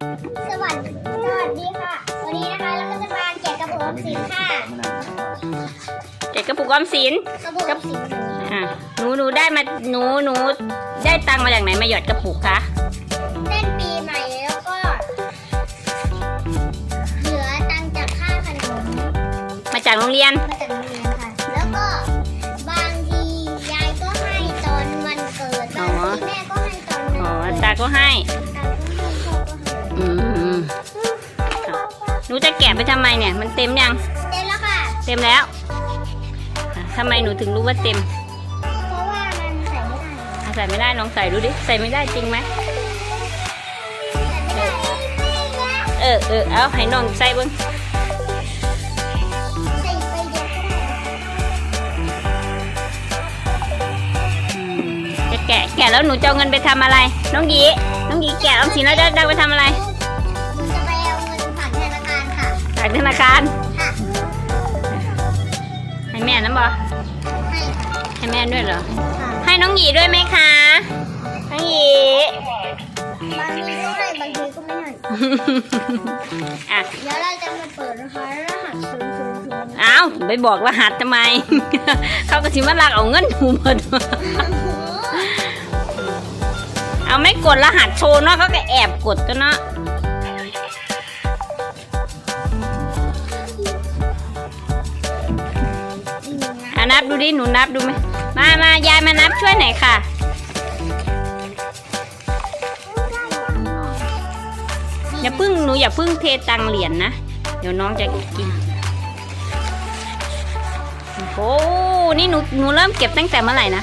สวัสดีสวัสดีค่ะ วันนี้นะคะเราก็จะมาแกะกระปุกออมสินค่ะเก็บกระปุกออมสินกระปุกออมสินอะหนูหนูได้มาหนูหนูได้ตังค์มาจากไหนมาหยอดกระปุกคะเต้นปีใหม่แล้วก็ เหลือตังค์จากค่าขนมมาจากโรงเรียนมาจากโรงเรียนค่ะ แล้วก็บางทียายก็ให้ตอนวันเกิดอ๋บางอทีแม่ก็ให้ตอนวันอ๋อเกิดตาก็ให้ นูจะแกะไปทำไมเนี่ย มันเต็มยัง เต้นแล้วค่ะ เต็มแล้วอะทำไมหนูถึงรู้ว่าเต็มเพราะว่ามันใส่ไม่ได้อะใส่ไม่ได้ลองใส่ดูดิ ใส่ไม่ได้จริงไหม ใส่ไม่ได้เออเออเอาให้น้องใส่เบิ้งใส่ไปเดียวก็ได้อืมจะแกะแกะแล้วหนูจะเอาเงินไปทำอะไร น้องหยีน้องหยีแกะออมสินแล้วจะได้ไปทำอะไร หนู ค่ะฝากธนาคารค่ะให้แม่น้ำบอให้ค่ะให้แม่ด้วยเหรอ ค่ะให้น้องหยีด้วยไหมคะ น้องหยี บางทีก็ให้บางทีก็ไม่ให้อะ เดี๋ยวเราจะมาเปิดนะคะรหัสศูนย์ศูนย์ศูนย์เอ้าไปบอกรหัสทำไม เขาก็สิมาลักเอาเงินหนูหมดเอาไม่กดรหัสโชว์เนาะเขาก็แอบกดตัวเนาะ นับดูดิหนูนับดูไหมมามายายมานับช่วยหน่อยค่ะ อย่าพึ่งหนูอย่าพึ่งเทตังเหรียญนะเดี๋ยวน้องจะกิน โอ้โหนี่หนูหนูเริ่มเก็บตั้งแต่เมื่อไหร่นะ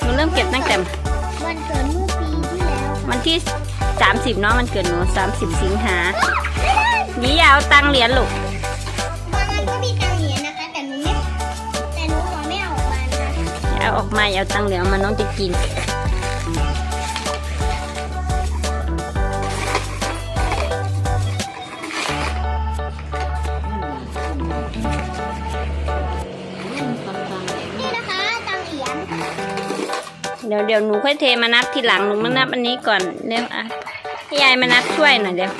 หนูเริ่มเก็บตั้งแต่วันเกิดเมื่อปีที่แล้ว วันที่ 30เนาะมันเกิดหนู30 สิงหานี่อยาเอาตังเหรียญลูก อย่าเอาออกมาอย่าเอาตังเหรียญเอามาน้องจะกินนี่นะคะตังเหรียญเดี๋ยวเดี๋ยวหนูค่อยเทมานับทีหลังหนูมานับอันนี้ก่อนเร็วอะให้ยายมานับช่วยหน่อยเดี๋ยว